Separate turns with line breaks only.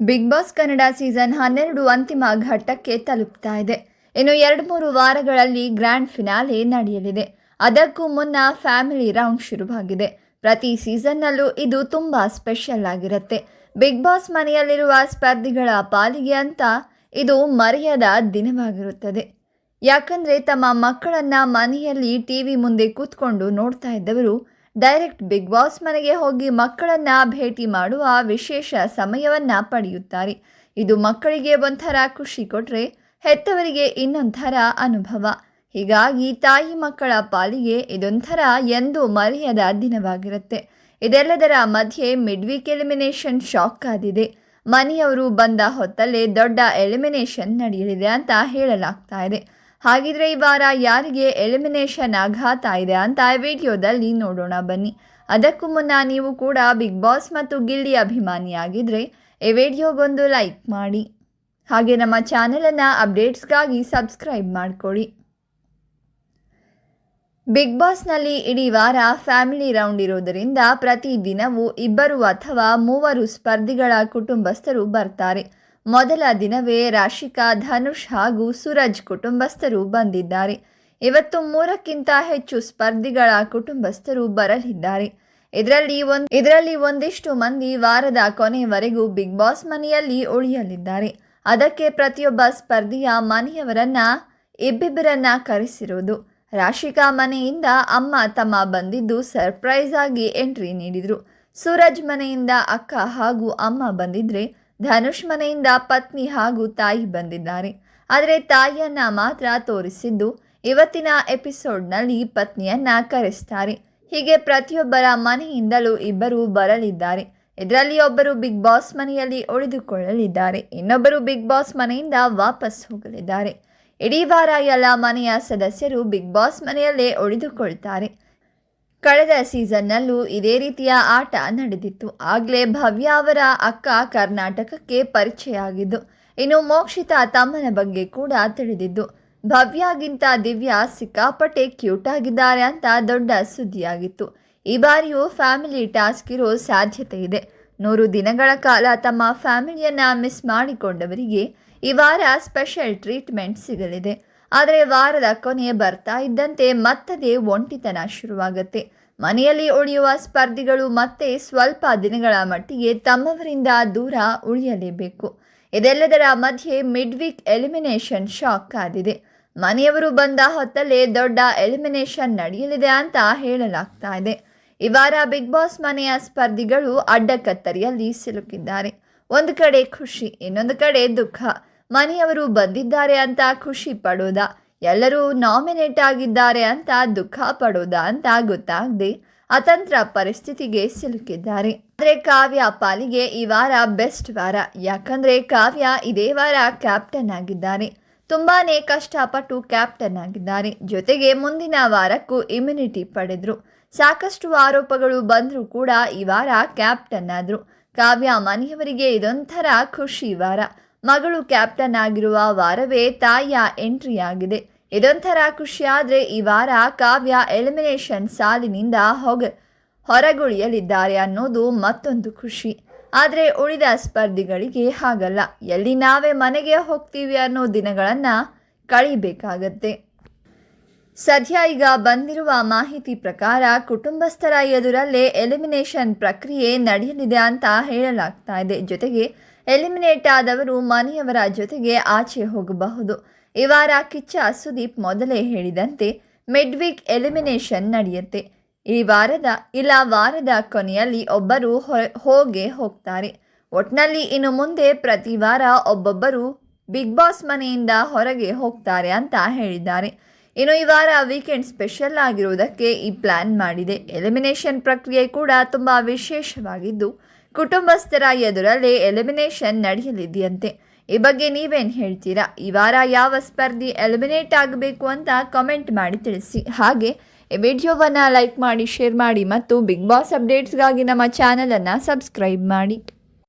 Big boss Kannada season ಹನ್ನೆರಡು ಅಂತಿಮ ಘಟ್ಟಕ್ಕೆ ತಲುಪ್ತಾ ಇದೆ. ಇನ್ನು ಎರಡು ಮೂರು ವಾರಗಳಲ್ಲಿ ಗ್ರ್ಯಾಂಡ್ ಫಿನಾಲೆ ನಡೆಯಲಿದೆ. ಅದಕ್ಕೂ ಮುನ್ನ ಫ್ಯಾಮಿಲಿ ರೌಂಡ್ ಶುರುವಾಗಿದೆ. ಪ್ರತಿ ಸೀಸನ್ನಲ್ಲೂ ಇದು ತುಂಬ ಸ್ಪೆಷಲ್ ಆಗಿರುತ್ತೆ. ಬಿಗ್ ಬಾಸ್ ಮನೆಯಲ್ಲಿರುವ ಸ್ಪರ್ಧಿಗಳ ಪಾಲಿಗೆ ಅಂತ ಇದು ಮರೆಯದ ದಿನವಾಗಿರುತ್ತದೆ. ಯಾಕಂದರೆ ತಮ್ಮ ಮಕ್ಕಳನ್ನ ಮನೆಯಲ್ಲಿ ಟಿ ವಿ ಮುಂದೆ ಕೂತ್ಕೊಂಡು ನೋಡ್ತಾ ಇದ್ದವರು ಡೈರೆಕ್ಟ್ ಬಿಗ್ ಬಾಸ್ ಮನೆಗೆ ಹೋಗಿ ಮಕ್ಕಳನ್ನ ಭೇಟಿ ಮಾಡುವ ವಿಶೇಷ ಸಮಯವನ್ನ ಪಡೆಯುತ್ತಾರೆ. ಇದು ಮಕ್ಕಳಿಗೆ ಒಂಥರ ಖುಷಿ ಕೊಟ್ರೆ ಹೆತ್ತವರಿಗೆ ಇನ್ನೊಂಥರ ಅನುಭವ. ಹೀಗಾಗಿ ತಾಯಿ ಮಕ್ಕಳ ಪಾಲಿಗೆ ಇದೊಂಥರ ಎಂದು ಮರೆಯದ ದಿನವಾಗಿರುತ್ತೆ. ಇದೆಲ್ಲದರ ಮಧ್ಯೆ ಮಿಡ್ ವೀಕ್ ಎಲಿಮಿನೇಷನ್ ಶಾಕ್ ಆದಿದೆ. ಮನೆಯವರು ಬಂದ ಹೊತ್ತಲ್ಲೇ ದೊಡ್ಡ ಎಲಿಮಿನೇಷನ್ ನಡೆಯಲಿದೆ ಅಂತ ಹೇಳಲಾಗ್ತಾ ಇದೆ. ಹಾಗಿದ್ರೆ ಈ ವಾರ ಯಾರಿಗೆ ಎಲಿಮಿನೇಷನ್ ಆಘಾತ ಇದೆ ಅಂತ ವಿಡಿಯೋದಲ್ಲಿ ನೋಡೋಣ ಬನ್ನಿ. ಅದಕ್ಕೂ ಮುನ್ನ ನೀವು ಕೂಡ ಬಿಗ್ ಬಾಸ್ ಮತ್ತು ಗಿಲ್ಲಿ ಅಭಿಮಾನಿಯಾಗಿದ್ರೆ ಈ ವಿಡಿಯೋಗೊಂದು ಲೈಕ್ ಮಾಡಿ. ಹಾಗೆ ನಮ್ಮ ಚಾನೆಲನ್ನು ಅಪ್ಡೇಟ್ಸ್ಗಾಗಿ ಸಬ್ಸ್ಕ್ರೈಬ್ ಮಾಡಿಕೊಳ್ಳಿ. ಬಿಗ್ ಬಾಸ್ನಲ್ಲಿ ಇಡೀ ವಾರ ಫ್ಯಾಮಿಲಿ ರೌಂಡ್ ಇರೋದರಿಂದ ಪ್ರತಿ ದಿನವೂ ಇಬ್ಬರು ಅಥವಾ ಮೂವರು ಸ್ಪರ್ಧಿಗಳ ಕುಟುಂಬಸ್ಥರು ಬರ್ತಾರೆ. ಮೊದಲ ದಿನವೇ ರಾಶಿಕಾ ಧನುಷ್ ಹಾಗೂ ಸೂರಜ್ ಕುಟುಂಬಸ್ಥರು ಬಂದಿದ್ದಾರೆ. ಇವತ್ತು ಮೂರಕ್ಕಿಂತ ಹೆಚ್ಚು ಸ್ಪರ್ಧಿಗಳ ಕುಟುಂಬಸ್ಥರು ಬರಲಿದ್ದಾರೆ. ಇದರಲ್ಲಿ ಒಂದು, ಇದರಲ್ಲಿ ಒಂದಿಷ್ಟು ಮಂದಿ ವಾರದ ಕೊನೆಯವರೆಗೂ ಬಿಗ್ ಬಾಸ್ ಮನೆಯಲ್ಲಿ ಉಳಿಯಲಿದ್ದಾರೆ. ಅದಕ್ಕೆ ಪ್ರತಿಯೊಬ್ಬ ಸ್ಪರ್ಧಿಯ ಮನೆಯವರನ್ನ, ಇಬ್ಬಿಬ್ಬರನ್ನ ಕರೆಸಿರುವುದು. ರಾಶಿಕಾ ಮನೆಯಿಂದ ಅಮ್ಮ ತಮ್ಮ ಬಂದಿದ್ದು ಸರ್ಪ್ರೈಸ್ ಆಗಿ ಎಂಟ್ರಿ ನೀಡಿದರು. ಸೂರಜ್ ಮನೆಯಿಂದ ಅಕ್ಕ ಹಾಗೂ ಅಮ್ಮ ಬಂದಿದ್ರೆ ಧನುಷ್ ಮನೆಯಿಂದ ಪತ್ನಿ ಹಾಗೂ ತಾಯಿ ಬಂದಿದ್ದಾರೆ. ಆದರೆ ತಾಯಿಯನ್ನ ಮಾತ್ರ ತೋರಿಸಿದ್ದು ಇವತ್ತಿನ ಎಪಿಸೋಡ್ನಲ್ಲಿ ಪತ್ನಿಯನ್ನ ಕರೆಸ್ತಾರೆ. ಹೀಗೆ ಪ್ರತಿಯೊಬ್ಬರ ಮನೆಯಿಂದಲೂ ಇಬ್ಬರು ಬರಲಿದ್ದಾರೆ. ಇದರಲ್ಲಿ ಒಬ್ಬರು ಬಿಗ್ ಬಾಸ್ ಮನೆಯಲ್ಲಿ ಉಳಿದುಕೊಳ್ಳಲಿದ್ದಾರೆ. ಇನ್ನೊಬ್ಬರು ಬಿಗ್ ಬಾಸ್ ಮನೆಯಿಂದ ವಾಪಸ್ ಹೋಗಲಿದ್ದಾರೆ. ಇಡೀ ವಾರ ಎಲ್ಲ ಮನೆಯ ಸದಸ್ಯರು ಬಿಗ್ ಬಾಸ್ ಮನೆಯಲ್ಲೇ ಉಳಿದುಕೊಳ್ತಾರೆ. ಕಳೆದ ಸೀಸನ್ನಲ್ಲೂ ಇದೇ ರೀತಿಯ ಆಟ ನಡೆದಿತ್ತು. ಆಗಲೇ ಭವ್ಯ ಅವರ ಅಕ್ಕ ಕರ್ನಾಟಕಕ್ಕೆ ಪರಿಚಯ ಆಗಿದ್ದು ಇನ್ನು ಮೋಕ್ಷಿತಾ ತಮ್ಮನ ಬಗ್ಗೆ ಕೂಡ ತಿಳಿದಿದ್ದು, ಭವ್ಯಾಗಿಂತ ದಿವ್ಯಾ ಸಿಕ್ಕಾಪಟ್ಟೆ ಕ್ಯೂಟ್ ಆಗಿದ್ದಾರೆ ಅಂತ ದೊಡ್ಡ ಸುದ್ದಿಯಾಗಿತ್ತು. ಈ ಬಾರಿಯೂ ಫ್ಯಾಮಿಲಿ ಟಾಸ್ಕ್ ಇರೋ ಸಾಧ್ಯತೆ ಇದೆ. ನೂರು ದಿನಗಳ ಕಾಲ ತಮ್ಮ ಫ್ಯಾಮಿಲಿಯನ್ನ ಮಿಸ್ ಮಾಡಿಕೊಂಡವರಿಗೆ ಈ ವಾರ ಸ್ಪೆಷಲ್ ಟ್ರೀಟ್ಮೆಂಟ್ ಸಿಗಲಿದೆ. ಆದರೆ ವಾರದ ಕೊನೆ ಬರ್ತಾ ಇದ್ದಂತೆ ಮತ್ತದೆ ಒಂಟಿತನ ಶುರುವಾಗುತ್ತೆ. ಮನೆಯಲ್ಲಿ ಉಳಿಯುವ ಸ್ಪರ್ಧಿಗಳು ಮತ್ತೆ ಸ್ವಲ್ಪ ದಿನಗಳ ಮಟ್ಟಿಗೆ ತಮ್ಮವರಿಂದ ದೂರ ಉಳಿಯಲೇಬೇಕು. ಇದೆಲ್ಲದರ ಮಧ್ಯೆ ಮಿಡ್ ವೀಕ್ ಎಲಿಮಿನೇಷನ್ ಶಾಕ್ ಆದಿದೆ. ಮನೆಯವರು ಬಂದ ಹೊತ್ತಲ್ಲೇ ದೊಡ್ಡ ಎಲಿಮಿನೇಷನ್ ನಡೆಯಲಿದೆ ಅಂತ ಹೇಳಲಾಗ್ತಾ ಇದೆ. ಈ ವಾರ ಬಿಗ್ ಬಾಸ್ ಮನೆಯ ಸ್ಪರ್ಧಿಗಳು ಅಡ್ಡಕತ್ತರಿಯಲ್ಲಿ ಸಿಲುಕಿದ್ದಾರೆ. ಒಂದು ಕಡೆ ಖುಷಿ, ಇನ್ನೊಂದು ಕಡೆ ದುಃಖ. ಮನೆಯವರು ಬಂದಿದ್ದಾರೆ ಅಂತ ಖುಷಿ ಪಡೋದಾ. ಎಲ್ಲರೂ ನಾಮಿನೇಟ್ ಆಗಿದ್ದಾರೆ ಅಂತ ದುಃಖ ಪಡೋದಾ ಅಂತ ಗೊತ್ತಾಗದೆ ಅತಂತ್ರ ಪರಿಸ್ಥಿತಿಗೆ ಸಿಲುಕಿದ್ದಾರೆ. ಆದರೆ ಕಾವ್ಯ ಪಾಲಿಗೆ ಈ ವಾರ ಬೆಸ್ಟ್ ವಾರ. ಯಾಕಂದ್ರೆ ಕಾವ್ಯ ಇದೇ ವಾರ ಕ್ಯಾಪ್ಟನ್ ಆಗಿದ್ದಾರೆ. ತುಂಬಾನೇ ಕಷ್ಟಪಟ್ಟು ಕ್ಯಾಪ್ಟನ್ ಆಗಿದ್ದಾರೆ. ಜೊತೆಗೆ ಮುಂದಿನ ವಾರಕ್ಕೂ ಇಮ್ಯುನಿಟಿ ಪಡೆದ್ರು. ಸಾಕಷ್ಟು ಆರೋಪಗಳು ಬಂದರೂ ಕೂಡ ಈ ವಾರ ಕ್ಯಾಪ್ಟನ್ ಆದರು. ಕಾವ್ಯ ಮನೆಯವರಿಗೆ ಇದೊಂಥರ ಖುಷಿ ವಾರ. ಮಗಳು ಕ್ಯಾಪ್ಟನ್ ಆಗಿರುವ ವಾರವೇ ತಾಯಿಯ ಎಂಟ್ರಿ ಆಗಿದೆ ಇದೊಂಥರ ಖುಷಿ ಆದರೆ ಈ ವಾರ ಕಾವ್ಯ ಎಲಿಮಿನೇಷನ್ ಸಾಲಿನಿಂದ ಹೊಗ, ಹೊರಗುಳಿಯಲಿದ್ದಾರೆ ಅನ್ನೋದು ಮತ್ತೊಂದು ಖುಷಿ. ಆದರೆ ಉಳಿದ ಸ್ಪರ್ಧಿಗಳಿಗೆ ಹಾಗಲ್ಲ. ಎಲ್ಲಿ ನಾವೇ ಮನೆಗೆ ಹೋಗ್ತೀವಿ ಅನ್ನೋ ದಿನಗಳನ್ನು ಕಳಿಬೇಕಾಗತ್ತೆ. ಸದ್ಯ ಈಗ ಬಂದಿರುವ ಮಾಹಿತಿ ಪ್ರಕಾರ ಕುಟುಂಬಸ್ಥರ ಎದುರಲ್ಲೇ ಎಲಿಮಿನೇಷನ್ ಪ್ರಕ್ರಿಯೆ ನಡೆಯಲಿದೆ ಅಂತ ಹೇಳಲಾಗ್ತಾ ಇದೆ. ಜೊತೆಗೆ ಎಲಿಮಿನೇಟ್ ಆದವರು ಮನೆಯವರ ಜೊತೆಗೆ ಆಚೆ ಹೋಗಬಹುದು. ಈ ವಾರ ಕಿಚ್ಚ ಸುದೀಪ್ ಮೊದಲೇ ಹೇಳಿದಂತೆ ಮಿಡ್ ವೀಕ್ ಎಲಿಮಿನೇಷನ್ ನಡೆಯುತ್ತೆ. ಈ ವಾರದ ಇಲ್ಲ ವಾರದ ಕೊನೆಯಲ್ಲಿ ಒಬ್ಬರು ಹೋಗೇ ಹೋಗ್ತಾರೆ. ಒಟ್ನಲ್ಲಿ ಇನ್ನು ಮುಂದೆ ಪ್ರತಿ ವಾರ ಒಬ್ಬೊಬ್ಬರು ಬಿಗ್ ಬಾಸ್ ಮನೆಯಿಂದ ಹೊರಗೆ ಹೋಗ್ತಾರೆ ಅಂತ ಹೇಳಿದ್ದಾರೆ. ಇನ್ನು ಈ ವಾರ ವೀಕೆಂಡ್ ಸ್ಪೆಷಲ್ ಆಗಿರುವುದಕ್ಕೆ ಈ ಪ್ಲಾನ್ ಮಾಡಿದೆ. ಎಲಿಮಿನೇಷನ್ ಪ್ರಕ್ರಿಯೆ ಕೂಡ ತುಂಬ ವಿಶೇಷವಾಗಿದ್ದು, ಕುಟುಂಬಸ್ಥರ ಎದುರಲ್ಲೇ ಎಲಿಮಿನೇಷನ್ ನಡೆಯಲಿದೆಯಂತೆ. ಈ ಬಗ್ಗೆ ನೀವೇನು ಹೇಳ್ತೀರಾ? ಈ ವಾರ ಯಾವ ಸ್ಪರ್ಧಿ ಎಲಿಮಿನೇಟ್ ಆಗಬೇಕು ಅಂತ ಕಮೆಂಟ್ ಮಾಡಿ ತಿಳಿಸಿ. ಹಾಗೆ, ಈ ವಿಡಿಯೋವನ್ನು ಲೈಕ್ ಮಾಡಿ ಶೇರ್ ಮಾಡಿ ಮತ್ತು ಬಿಗ್ ಬಾಸ್ ಅಪ್ಡೇಟ್ಸ್ಗಾಗಿ ನಮ್ಮ ಚಾನಲನ್ನು ಸಬ್ಸ್ಕ್ರೈಬ್ ಮಾಡಿ.